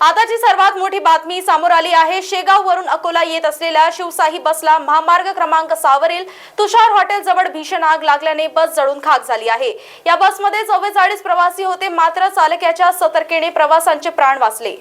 आताची सर्वात मोठी बातमी समोर आली आहे. शेगाव वरून अकोला येत असलेल्या शिवशाही बसला महामार्ग क्रमांक सहावरील तुषार हॉटेल जवळ भीषण आग लागल्याने बस जळून खाक झाली आहे. या बसमध्ये चव्वेचाळीस प्रवासी होते मात्र चालकाच्या सतर्केने प्रवाशांचे प्राण वाचले.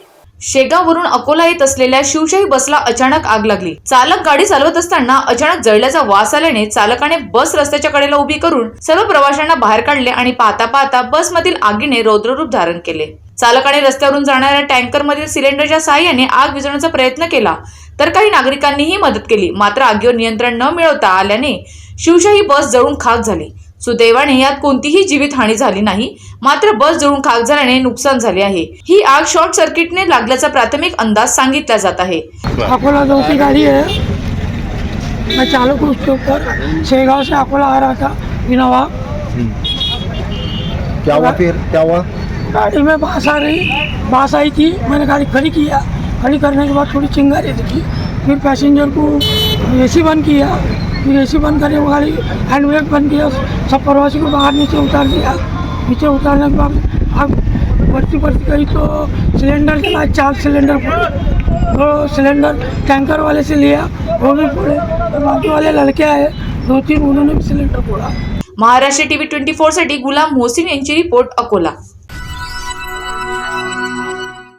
शेगाववरून अकोला येत असलेल्या शिवशाही बसला अचानक आग लागली. चालक गाडी चालवत असताना अचानक जळल्याचा वास आल्याने चालकाने बस रस्त्याच्या कडेला उभी करून सर्व प्रवाशांना बाहेर काढले आणि पाहता पाहता बसमधील आगीने रौद्ररूप धारण केले. चालकाने रस्त्यावरून जाणाऱ्या टँकर मधील सिलेंडरच्या साहाय्याने आग विझवण्याचा प्रयत्न केला तर काही नागरिकांनीही मदत केली. मात्र आगीवर नियंत्रण न मिळवता आल्याने शिवशाही बस जळून खाक झाली. सुदैवाने यात कोणतीही जीवितहानी झाली नाही मात्र बस जळून खाक झाल्याने नुकसान झाले आहे. ही आग शॉर्ट सर्किटने लागल्याचा प्राथमिक अंदाज सांगितला जात आहे. अकोला दो की गाड़ी है मैं चालक हूँ उसके ऊपर शेगांव से अकोला आ रहा था इनोवा. क्या हुआ फिर क्या हुआ गाड़ी में बास आ रही, बास आई थी, मैंने गाड़ी खड़ी किया। खड़ी करने के बाद थोड़ी चिंगारी दिखी फिर पैसेंजर को एसी बंद किया। फिर एसी बंद करके वो गाड़ी हैंड बंद किया सब प्रवासी को बाहर नीचे उतार दिया। नीचे उतारने के बाद आग बढ़ती बढ़ती गई तो सिलेंडर चला चार सिलेंडर फोड़े दो सिलेंडर टैंकर वाले से लिया, वो भी फोड़े तो बाकी वाले लड़के आए दो तीन उन्होंने भी सिलेंडर फोड़ा। Maharashtra TV twenty four Ghulam Mohsin यांची रिपोर्ट अकोला।